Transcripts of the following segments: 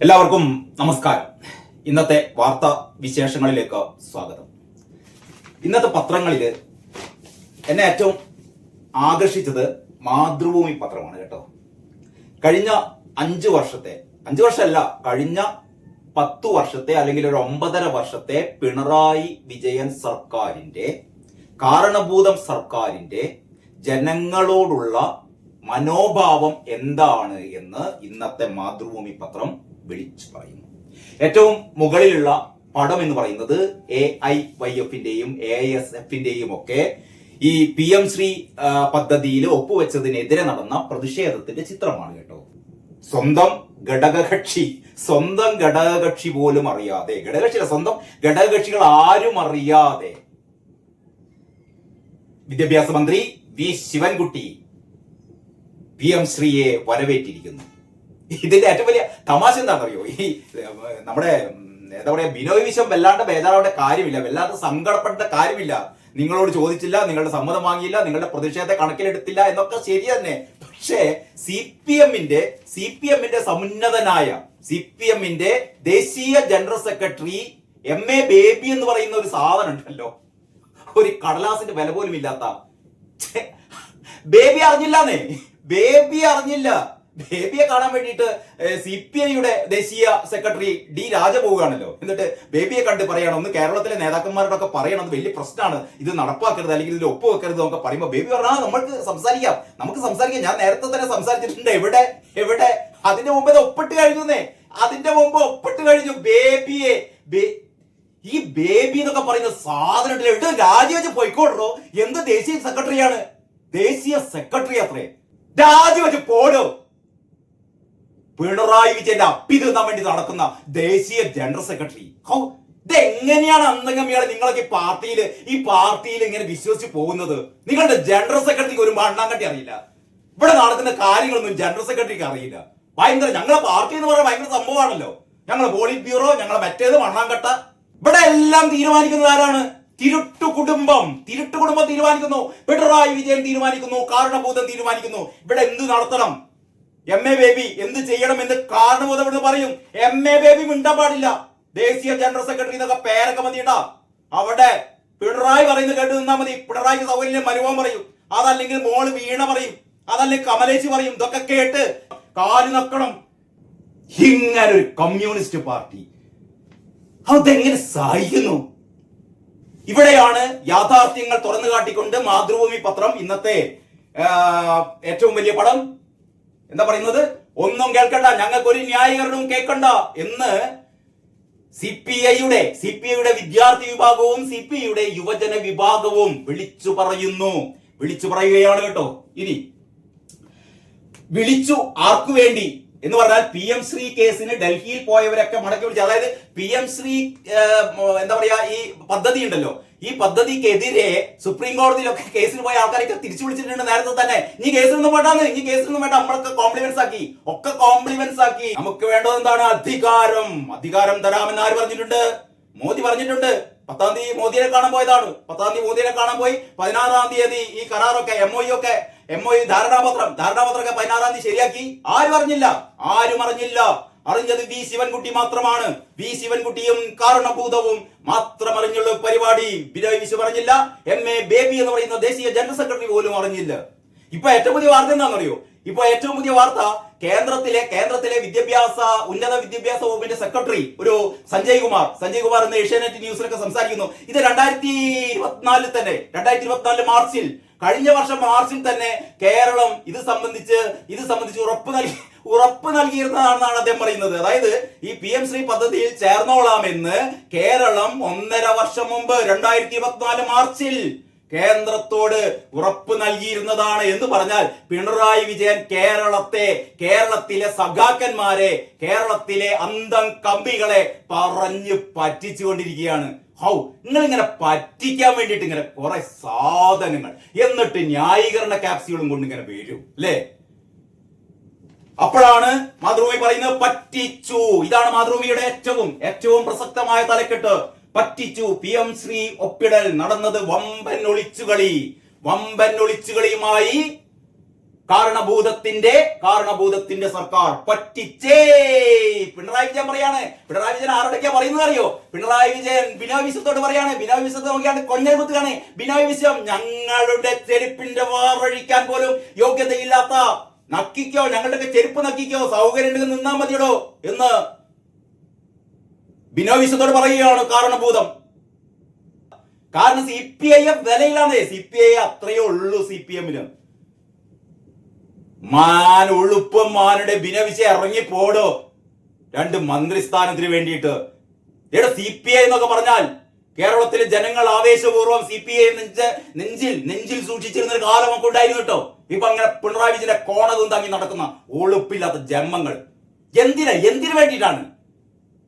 എല്ലാവർക്കും നമസ്കാരം. ഇന്നത്തെ വാർത്താ വിശേഷങ്ങളിലേക്ക് സ്വാഗതം. ഇന്നത്തെ പത്രങ്ങളിൽ എന്നെ ഏറ്റവും ആകർഷിച്ചത് മാതൃഭൂമി പത്രമാണ് കേട്ടോ. കഴിഞ്ഞ അഞ്ച് വർഷത്തെ അഞ്ച് വർഷമല്ല കഴിഞ്ഞ പത്തു വർഷത്തെ അല്ലെങ്കിൽ ഒരു ഒമ്പതര വർഷത്തെ പിണറായി വിജയൻ സർക്കാരിന്റെ കാരണഭൂതം സർക്കാരിന്റെ ജനങ്ങളോടുള്ള മനോഭാവം എന്താണ് എന്ന് ഇന്നത്തെ മാതൃഭൂമി പത്രം വിളിച്ചു പറയുന്നു. ഏറ്റവും മുകളിലുള്ള പടം എന്ന് പറയുന്നത് എ ഐ വൈ എഫിന്റെയും എ ഐ എസ് എഫിന്റെയും ഒക്കെ ഈ പി എം ശ്രീ പദ്ധതിയിൽ ഒപ്പുവെച്ചതിനെതിരെ നടന്ന പ്രതിഷേധത്തിന്റെ ചിത്രമാണ് കേട്ടോ. സ്വന്തം ഘടകകക്ഷി സ്വന്തം ഘടകകക്ഷി പോലും അറിയാതെ ഘടകകക്ഷി സ്വന്തം ഘടകകക്ഷികൾ ആരും അറിയാതെ. വിദ്യാഭ്യാസ മന്ത്രി വി. ശിവൻകുട്ടി പി എം ശ്രീയെ വരവേറ്റിരിക്കുന്നു. ഇതിന്റെ ഏറ്റവും വലിയ തമാശ എന്താണെന്നറിയോ? ഈ നമ്മുടെ എന്താ പറയാ ബിനോയ് വിശ്വം വല്ലാണ്ട് ബേജാറാവേണ്ട കാര്യമില്ല. വല്ലാണ്ട് സങ്കടപ്പെടേണ്ട കാര്യമില്ല. നിങ്ങളോട് ചോദിച്ചില്ല നിങ്ങളുടെ സമ്മതം വാങ്ങിയില്ല നിങ്ങളുടെ പ്രതിഷേധത്തെ കണക്കിലെടുത്തില്ല എന്നൊക്കെ ശരി തന്നെ പക്ഷേ സി പി എമ്മിന്റെ സി പി എമ്മിന്റെ സമുന്നതനായ സി പി എമ്മിന്റെ ദേശീയ general secretary M A Baby എന്ന് പറയുന്ന ഒരു സാധനം ഉണ്ടല്ലോ ഒരു കടലാസിന്റെ വില പോലും ഇല്ലാത്ത. ബേബി അറിഞ്ഞില്ലാന്നേ. ബേബി അറിഞ്ഞില്ല. ബേബിയെ കാണാൻ വേണ്ടിയിട്ട് സി പി ഐയുടെ ദേശീയ സെക്രട്ടറി ഡി രാജ പോവുകയാണല്ലോ. എന്നിട്ട് ബേബിയെ കണ്ട് പറയണം ഒന്ന് കേരളത്തിലെ നേതാക്കന്മാരോടൊക്കെ പറയണം. അത് വലിയ പ്രശ്നമാണ്. ഇത് നടപ്പാക്കരുത് അല്ലെങ്കിൽ ഇതിൽ ഒപ്പ് വെക്കരുത് എന്നൊക്കെ പറയുമ്പോൾ ബേബി പറഞ്ഞാൽ നമ്മൾക്ക് സംസാരിക്കാം. നമുക്ക് സംസാരിക്കാം. ഞാൻ നേരത്തെ തന്നെ സംസാരിച്ചിട്ടുണ്ട്. എവിടെ? എവിടെ? അതിന്റെ മുമ്പ് ഒപ്പിട്ട് കഴിഞ്ഞുന്നേ അതിന്റെ മുമ്പ് ഒപ്പിട്ട് കഴിഞ്ഞു. ബേബിയെ ഈ ബേബി എന്നൊക്കെ പറയുന്ന സാധനം രാജിവെച്ച് പോയിക്കോട്ടോ എന്ത് ദേശീയ സെക്രട്ടറിയാണ്? ദേശീയ സെക്രട്ടറി അത്രേ. രാജിവെച്ച് പോടോ പിണറായി വിജയന്റെ അപ്പി തിന്നാൻ വേണ്ടി നടക്കുന്ന ദേശീയ ജനറൽ സെക്രട്ടറി. ഹൗ ഇതെങ്ങനെയാണ് അന്തംഗമികളെ നിങ്ങളൊക്കെ പാർട്ടിയിൽ ഈ പാർട്ടിയിൽ ഇങ്ങനെ വിശ്വസിച്ച് പോകുന്നത്? നിങ്ങളുടെ ജനറൽ സെക്രട്ടറിക്ക് ഒരു മണ്ണാങ്കട്ടി അറിയില്ല. ഇവിടെ നടക്കുന്ന കാര്യങ്ങളൊന്നും ജനറൽ സെക്രട്ടറിക്ക് അറിയില്ല. ഭയങ്കര ഞങ്ങളെ പാർട്ടി എന്ന് പറയുന്നത് ഭയങ്കര സംഭവമാണല്ലോ. ഞങ്ങളെ പോളിറ്റ് ബ്യൂറോ ഞങ്ങളെ മറ്റേത് മണ്ണാങ്കട്ട. ഇവിടെ എല്ലാം തീരുമാനിക്കുന്നത് ആരാണ്? തിരുട്ടു കുടുംബം തിരുട്ടു കുടുംബം തീരുമാനിക്കുന്നു. പിണറായി വിജയൻ തീരുമാനിക്കുന്നു കാരണഭൂതം തീരുമാനിക്കുന്നു. ഇവിടെ എന്ത് നടത്തണം? എം എ ബേബി എന്ത് ചെയ്യണം എന്ന് കാരണബോധം ഇവിടെ പറയും. എം എ ബേബി മിണ്ടാൻ പാടില്ല. ദേശീയ ജനറൽ സെക്രട്ടറി എന്നൊക്കെ പേരൊക്കെ മതിയിട്ടാ. അവിടെ പിണറായി പറയുന്നത് കേട്ട് നിന്നാ മതി. പിണറായിക്ക് സൗകര്യം മരുവാൻ പറയും. അതല്ലെങ്കിൽ മോൾ വീണ പറയും. അതല്ലെങ്കിൽ കമലേശി പറയും. ഇതൊക്കെ കേട്ട് കാൽ നക്കണം. ഇങ്ങനൊരു കമ്മ്യൂണിസ്റ്റ് പാർട്ടി. അതെങ്ങനെ സഹിക്കുന്നു ഇവിടെയാണ് യാഥാർത്ഥ്യങ്ങൾ തുറന്നു കാട്ടിക്കൊണ്ട് മാതൃഭൂമി പത്രം ഇന്നത്തെ ഏറ്റവും വലിയ പടം. എന്താ പറയുന്നത്? ഒന്നും കേൾക്കണ്ട ഞങ്ങൾക്ക് ഒരു ന്യായീകരണവും കേൾക്കണ്ട എന്ന് സി പി ഐയുടെ സി പി ഐയുടെ വിദ്യാർത്ഥി വിഭാഗവും സി പി ഐയുടെ യുവജന വിഭാഗവും വിളിച്ചു പറയുന്നു. വിളിച്ചു പറയുകയാണ് കേട്ടോ. ഇനി വിളിച്ചു ആർക്കു വേണ്ടി എന്ന് പറഞ്ഞാൽ പി എം ശ്രീ കേസിന് ഡൽഹിയിൽ പോയവരൊക്കെ മടക്കി വിളിച്ചു അതായത് പി എം ശ്രീ എന്താ പറയാ ഈ പദ്ധതി ഉണ്ടല്ലോ. ഈ പദ്ധതിക്കെതിരെ സുപ്രീം കോടതിയിലൊക്കെ കേസിൽ പോയ ആൾക്കാരൊക്കെ തിരിച്ചു വിളിച്ചിട്ടുണ്ട് നേരത്തെ തന്നെ. ഇനി കേസിലൊന്നും വേണ്ടാന്ന്. ഇനി കേസിലൊന്നും വേണ്ട. നമ്മളൊക്കെ കോംപ്ലിമെന്റ്സ് ആക്കി. ഒക്കെ കോംപ്ലിമെന്റ്സ് ആക്കി. നമുക്ക് വേണ്ടത് എന്താണ്? അധികാരം. അധികാരം തരാമെന്ന് ആര് പറഞ്ഞിട്ടുണ്ട്? മോദി പറഞ്ഞിട്ടുണ്ട്. പത്താം തീയതി മോദിയെ കാണാൻ പോയതാണ്. പത്താം തീയതി മോദിയെ കാണാൻ പോയി. പതിനാറാം തീയതി ഈ കരാറൊക്കെ എം ഒ ഒക്കെ എം ഒ ധാരണാപത്രം ധാരണാപത്രമൊക്കെ പതിനാറാം തീയതി ശരിയാക്കി. ആരും അറിഞ്ഞില്ല. ആരും അറിഞ്ഞില്ല. അറിഞ്ഞത് വി ശിവൻകുട്ടി മാത്രമാണ്. വി ശിവൻകുട്ടിയും കാരണഭൂതവും മാത്രം അറിഞ്ഞുള്ള പരിപാടി. ബിനോയ് വിശ്വ പറഞ്ഞില്ല. എം എ ബേബി എന്ന് പറയുന്ന ദേശീയ ജനറൽ സെക്രട്ടറി പോലും അറിഞ്ഞില്ല. ഇപ്പൊ ഏറ്റവും പുതിയ വാർത്ത എന്താണെന്നറിയോ? ഇപ്പൊ ഏറ്റവും പുതിയ വാർത്ത കേന്ദ്രത്തിലെ കേന്ദ്രത്തിലെ വിദ്യാഭ്യാസ ഉന്നത വിദ്യാഭ്യാസ വകുപ്പിന്റെ സെക്രട്ടറി ഒരു സഞ്ജയ് കുമാർ. സഞ്ജയ് കുമാർ എന്ന ഏഷ്യാനെറ്റ് ന്യൂസിലൊക്കെ സംസാരിക്കുന്നു. ഇത് രണ്ടായിരത്തി ഇരുപത്തിനാലിൽ തന്നെ രണ്ടായിരത്തി ഇരുപത്തിനാല് മാർച്ചിൽ കഴിഞ്ഞ വർഷം മാർച്ചിൽ തന്നെ കേരളം ഇത് സംബന്ധിച്ച് ഇത് സംബന്ധിച്ച് ഉറപ്പ് നൽകി ഉറപ്പ് നൽകിയിരുന്നതാണെന്നാണ് അദ്ദേഹം പറയുന്നത്. അതായത് ഈ പി എം ശ്രീ പദ്ധതിയിൽ ചേർന്നോളാമെന്ന് കേരളം ഒന്നര വർഷം മുമ്പ് രണ്ടായിരത്തി ഇരുപത്തിനാല് മാർച്ചിൽ കേന്ദ്രത്തോട് ഉറപ്പ് നൽകിയിരുന്നതാണ് എന്ന് പറഞ്ഞാൽ പിണറായി വിജയൻ കേരളത്തെ കേരളത്തിലെ സഖാക്കന്മാരെ കേരളത്തിലെ അന്തം കമ്പികളെ പറഞ്ഞു പറ്റിച്ചുകൊണ്ടിരിക്കുകയാണ്. ഹൗ നിങ്ങൾ ഇങ്ങനെ പറ്റിക്കാൻ വേണ്ടിയിട്ട് ഇങ്ങനെ കുറെ സാധനങ്ങൾ. എന്നിട്ട് ന്യായീകരണ ക്യാപ്സ്യൂളും കൊണ്ട് ഇങ്ങനെ വരും അല്ലേ? അപ്പോഴാണ് മാതൃഭൂമി പറയുന്നത് പറ്റിച്ചു. ഇതാണ് മാതൃഭൂമിയുടെ ഏറ്റവും ഏറ്റവും പ്രസക്തമായ തലക്കെട്ട്. പറ്റിച്ചു. പി എം ശ്രീ ഒപ്പിടൽ നടന്നത് വമ്പൻ ഒളിച്ചുകളി. വമ്പൻ ഒളിച്ചുകളിയുമായി കാരണഭൂതത്തിന്റെ കാരണഭൂതത്തിന്റെ സർക്കാർ പറ്റിച്ചേ. പിണറായി വിജയൻ പറയാണ്. പിണറായി വിജയൻ ആരോടൊക്കെയാ പറയുന്നത് അറിയോ? പിണറായി വിജയൻ ബിനോയ് വിശ്വത്തോട് പറയാണ്. ബിനോയ് വിശ്വത്തെ നോക്കിയാണ് കൊഞ്ഞൽ കുത്തുകയാണ്. ബിനോയ് വിശ്വം ഞങ്ങളുടെ ചെരുപ്പിന്റെ വാറഴിക്കാൻ പോലും യോഗ്യതയില്ലാത്ത നക്കിക്കോ ഞങ്ങളുടെ ചെരുപ്പ് നക്കിക്കോ സൗകര്യം നിന്നാൽ നിന്നാ മതിയടോ എന്ന് ബിനോയ് വിശ്വത്തോട് പറയുകയാണ് കാരണഭൂതം. കാരണം സി പി ഐ എം വിലയിലാണ്. സി പി ഐ അത്രയേ ഉള്ളൂ സി പി എമ്മിന് മാൻ ഉളുപ്പം മാനുടെ ബിനവിശ ഇറങ്ങി പോടോ രണ്ട് മന്ത്രിസ്ഥാനത്തിന് വേണ്ടിയിട്ട്. ഇവിടെ സി പി ഐ എന്നൊക്കെ പറഞ്ഞാൽ കേരളത്തിലെ ജനങ്ങൾ ആവേശപൂർവം സി പി ഐ നെഞ്ച നെഞ്ചിൽ നെഞ്ചിൽ സൂക്ഷിച്ചിരുന്ന ഒരു കാലം ഒക്കെ ഉണ്ടായിരുന്നു കേട്ടോ. ഇപ്പൊ അങ്ങനെ പിണറായി വിജയന്റെ കോണതും തങ്ങി നടക്കുന്ന ഒളുപ്പില്ലാത്ത ജന്മങ്ങൾ. എന്തിനാ? എന്തിനു വേണ്ടിയിട്ടാണ്?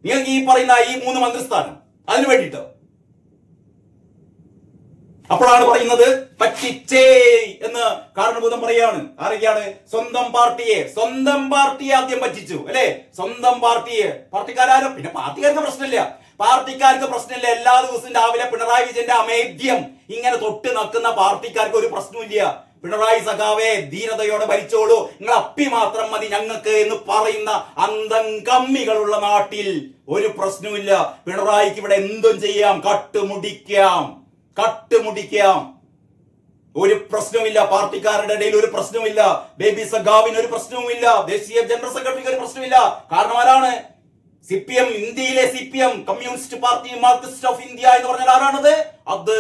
നിങ്ങൾക്ക് ഈ പറയുന്ന ഈ മൂന്ന് മന്ത്രിസ്ഥാനം അതിനു വേണ്ടിയിട്ടോ. അപ്പോഴാണ് പറയുന്നത് പറ്റിച്ചേ എന്ന് കാരണഭൂതം പറയാണ് ആരൊക്കെയാണ്? സ്വന്തം പാർട്ടിയെ സ്വന്തം പാർട്ടിയെ ആദ്യം പറ്റിച്ചു അല്ലെ? സ്വന്തം പാർട്ടിയെ. പാർട്ടിക്കാരോ പിന്നെ പാർട്ടിക്കാർക്ക് പ്രശ്നമില്ല. പാർട്ടിക്കാർക്ക് പ്രശ്നമില്ല. എല്ലാ ദിവസവും രാവിലെ പിണറായി വിജയന്റെ അമേദ്യം ഇങ്ങനെ തൊട്ട് നക്കുന്ന പാർട്ടിക്കാർക്ക് ഒരു പ്രശ്നമില്ല പിണറായി സഖാവേ ധീരതയോടെ ഭരിച്ചോളൂ. നിങ്ങൾ അപ്പി മാത്രം മതി ഞങ്ങൾക്ക് എന്ന് പറയുന്ന അന്തം കമ്മികളുള്ള നാട്ടിൽ ഒരു പ്രശ്നവുമില്ല. പിണറായിക്ക് ഇവിടെ എന്തും ചെയ്യാം. കട്ടുമുടിക്കാം. കട്ടുമുടിക്കാം. ഒരു പ്രശ്നവുമില്ല. പാർട്ടിക്കാരുടെ ഇടയിൽ ഒരു പ്രശ്നവുമില്ല. ബേബി സഖാവിന് ഒരു പ്രശ്നവുമില്ല. ദേശീയ ജനറൽ സെക്രട്ടറിക്ക് ഒരു പ്രശ്നമില്ല കാരണം ആരാണ്? സി പി എം ഇന്ത്യയിലെ C P M Communist Party Marxist of India എന്ന് പറഞ്ഞാൽ ആരാണത്? അത്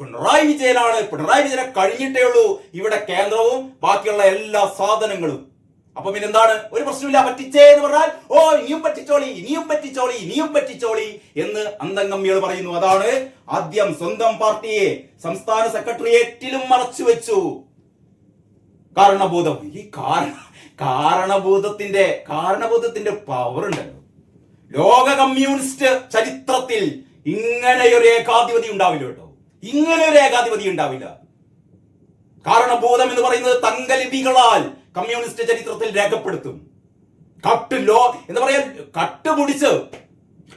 പിണറായി വിജയനാണ്. പിണറായി വിജയനെ കഴിഞ്ഞിട്ടേ ഉള്ളൂ. ഇവിടെ കേന്ദ്രവും ബാക്കിയുള്ള എല്ലാ സാധനങ്ങളും. അപ്പൊ പിന്നെ എന്താണ്? ഒരു പ്രശ്നമില്ല പറ്റിച്ചേ എന്ന് പറഞ്ഞാൽ ഓ ഇനിയും പറ്റിച്ചോളി ഇനിയും പറ്റിച്ചോളി ഇനിയും പറ്റിച്ചോളി എന്ന് അന്തംഗമ്മികൾ പറയുന്നു. അതാണ് ആദ്യം സ്വന്തം പാർട്ടിയെ സംസ്ഥാന സെക്രട്ടേറിയറ്റിലും മറച്ചു വെച്ചു. കാരണബോധം. ഈ കാരണ കാരണബോധത്തിന്റെ കാരണബോധത്തിന്റെ പവർ ഉണ്ടല്ലോ. ലോക കമ്മ്യൂണിസ്റ്റ് ചരിത്രത്തിൽ ഇങ്ങനെയൊരു ഏകാധിപതി ഉണ്ടാവില്ല കേട്ടോ. ഇങ്ങനെ ഒരു ഏകാധിപതി ഉണ്ടാവില്ല. കാരണം ഭൂതം എന്ന് പറയുന്നത് തങ്കലിപികളാൽ കമ്മ്യൂണിസ്റ്റ് ചരിത്രത്തിൽ രേഖപ്പെടുത്തും. കട്ട് ലോ എന്ന് പറയാൻ കട്ട് മുടിച്ച്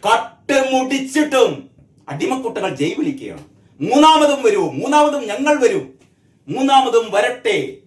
കട്ട് മുടിച്ചിട്ടും അടിമക്കുട്ടകൾ ജയ് വിളിക്കുകയാണ്. മൂന്നാമതും വരൂ മൂന്നാമതും ഞങ്ങൾ വരും. മൂന്നാമതും വരട്ടെ.